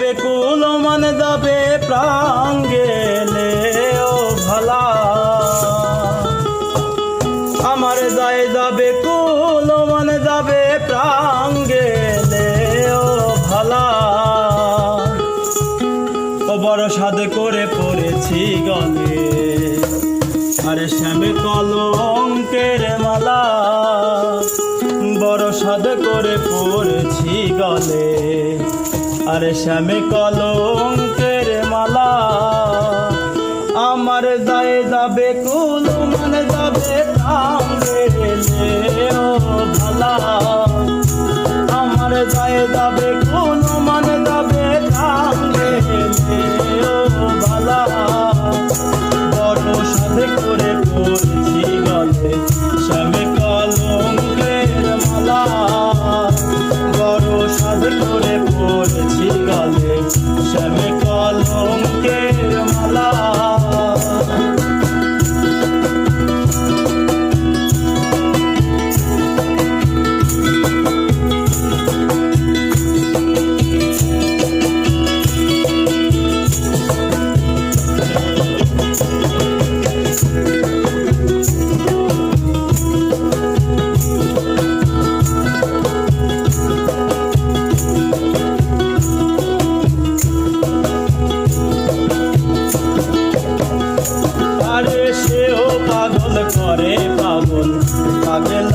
যাবে কুল মন যাবে প্রাণ ও ভালা। আমার যায় যাবে কুল মন যাবে প্রাণ গেলে, ও ভালা। ও বড় সাদ করে পড়েছি গলে, আরে শ্যামে কলঙ্কের মালা। বড় সাদ করে পড়েছি গলে আর শ্যামে কলঙ্কের মালা আমার দায়ে যাবে কুল মনে যাবে আমার দায়ে যাবে কুল রে পাগল পাগল